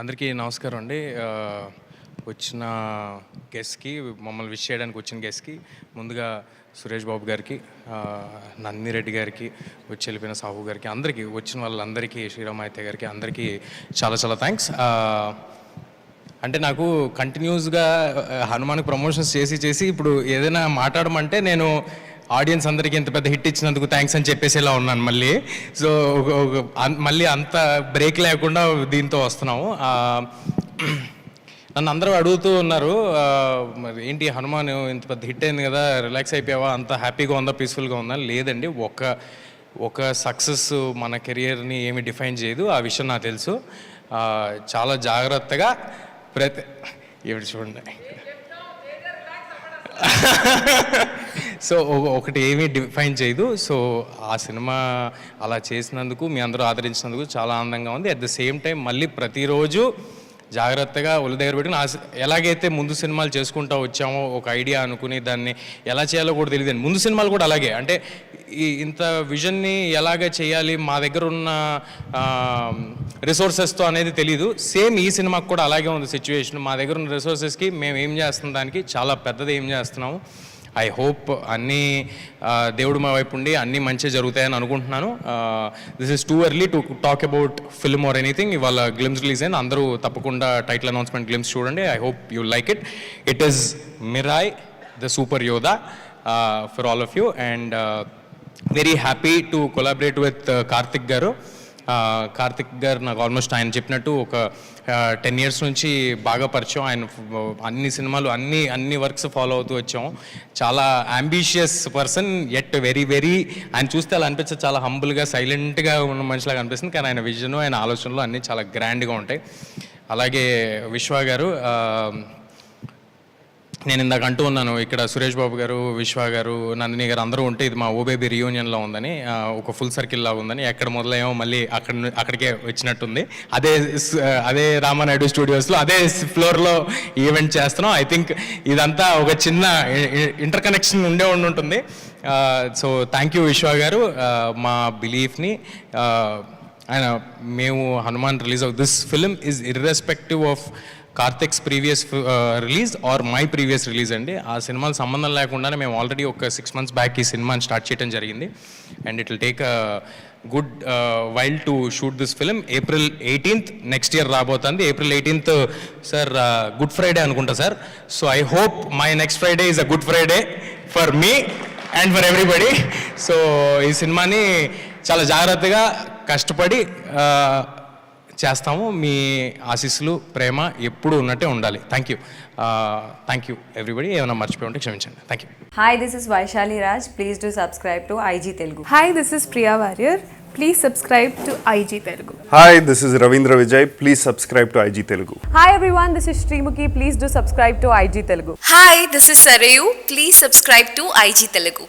అందరికీ నమస్కారం అండి. వచ్చిన గెస్ట్కి మమ్మల్ని విష్ చేయడానికి వచ్చిన గెస్ట్కి ముందుగా సురేష్ బాబు గారికి నందిరెడ్డి గారికి వచ్చి వెళ్ళిపోయిన సాహు గారికి అందరికీ వచ్చిన వాళ్ళందరికీ శ్రీరామాయత్య గారికి అందరికీ చాలా చాలా థ్యాంక్స్. అంటే నాకు కంటిన్యూస్గా హనుమాన్కి ప్రమోషన్స్ చేసి చేసి ఇప్పుడు ఏదైనా మాట్లాడమంటే నేను ఆడియన్స్ అందరికీ ఇంత పెద్ద హిట్ ఇచ్చినందుకు థ్యాంక్స్ అని చెప్పేసి ఇలా ఉన్నాను మళ్ళీ. సో మళ్ళీ అంత బ్రేక్ లేకుండా దీంతో వస్తున్నాము. నన్ను అందరూ అడుగుతూ ఉన్నారు మరి ఏంటి హనుమాన్ ఇంత పెద్ద హిట్ అయింది కదా రిలాక్స్ అయిపోయావా అంత హ్యాపీగా ఉందా పీస్ఫుల్గా ఉందా? లేదండి ఒక ఒక సక్సెస్ మన కెరియర్ని ఏమి డిఫైన్ చేయదు ఆ విషయం నాకు తెలుసు. చాలా జాగ్రత్తగా ప్రతి ఇవి చూడండి. సో ఒకటి ఏమీ డిఫైన్ చేయదు. సో ఆ సినిమా అలా చేసినందుకు మీ అందరూ ఆదరించినందుకు చాలా ఆనందంగా ఉంది. అట్ ద సేమ్ టైం మళ్ళీ ప్రతిరోజు జాగ్రత్తగా ఒళ్ళు దగ్గర పెట్టుకుని ఆ ఎలాగైతే ముందు సినిమాలు చేసుకుంటూ వచ్చామో ఒక ఐడియా అనుకుని దాన్ని ఎలా చేయాలో కూడా తెలియదు ముందు సినిమాలు కూడా అలాగే. అంటే ఈ ఇంత విజన్ని ఎలాగ చేయాలి మా దగ్గర ఉన్న రిసోర్సెస్తో అనేది తెలియదు సేమ్ ఈ సినిమాకి కూడా అలాగే ఉంది సిచ్యువేషన్. మా దగ్గర ఉన్న రిసోర్సెస్కి మేము ఏం చేస్తున్న దానికి చాలా పెద్దది ఏం చేస్తున్నాము. ఐ హోప్ అన్నీ దేవుడు మా వైపు ఉండి అన్నీ మంచి జరుగుతాయని అనుకుంటున్నాను. This is too early to talk about film or anything ఇవాళ గ్లిమ్స్ రిలీజ్ అయింది అందరూ తప్పకుండా టైటిల్ అనౌన్స్మెంట్ గ్లిమ్స్ చూడండి. I hope you like it it is Mirai the super Yodha for all of you and very happy to collaborate with Karthik garu Karthik garu నాకు almost ఆయన చెప్పినట్టు ఒక ten years నుంచి బాగా పరిచయం. ఆయన అన్ని సినిమాలు అన్ని అన్ని వర్క్స్ ఫాలో అవుతూ వచ్చాం. చాలా ambitious person at very very ఆయన చూస్తే అలా అనిపిస్తుంది చాలా హంబుల్గా సైలెంట్గా ఉన్న మనిషిలాగా అనిపిస్తుంది. కానీ ఆయన విజన్ ఆయన ఆలోచనలు అన్నీ చాలా గ్రాండ్గా ఉంటాయి. అలాగే విశ్వ గారు నేను ఇందాక అంటూ ఉన్నాను ఇక్కడ సురేష్ బాబు గారు విశ్వ గారు నందిని గారు అందరూ ఉంటే ఇది మా ఓబేబీ రియూనియన్లో ఉందని ఒక ఫుల్ సర్కిల్ లాగా ఉందని ఎక్కడ మొదలయ్యామో మళ్ళీ అక్కడ అక్కడికే వచ్చినట్టుంది. అదే అదే రామానాయుడు స్టూడియోస్లో అదే ఫ్లోర్లో ఈవెంట్ చేస్తున్నాం. ఐ థింక్ ఇదంతా ఒక చిన్న ఇంటర్ కనెక్షన్ ఉండే ఉండి ఉంటుంది. సో థ్యాంక్ యూ విశ్వ గారు. మా బిలీఫ్ని ఆయన మేము Hanuman release of this film is irrespective of Karthik's previous release or my previous release అండి. ఆ సినిమాలు సంబంధం లేకుండానే మేము ఆల్రెడీ ఒక సిక్స్ మంత్స్ బ్యాక్ ఈ సినిమాని స్టార్ట్ చేయడం జరిగింది. And it will take good while to shoot this film April eighteenth next year రాబోతుంది. April eighteenth sir good Friday అనుకుంటా sir so I hope my next Friday is a good Friday for me and for everybody so ఈ సినిమాని చాలా జాగ్రత్తగా కష్టపడి uh, చేస్తాము మీ ఆశీస్సులు ప్రేమ ఎప్పుడు ఉన్నట్టే ఉండాలి thank you thank you everybody ఏమైనా మర్చిపోయి ఉంటే క్షమించండి thank you Hi, this is Vaishali Raj. Please do subscribe to IG Telugu. Hi, this is Priya Warrior. Please subscribe to IG Telugu. Hi this is Ravindra Vijay please subscribe to IG Telugu Hi everyone, this is Srimuki. Please do subscribe to IG Telugu. Hi this is Sarayu please subscribe to IG Telugu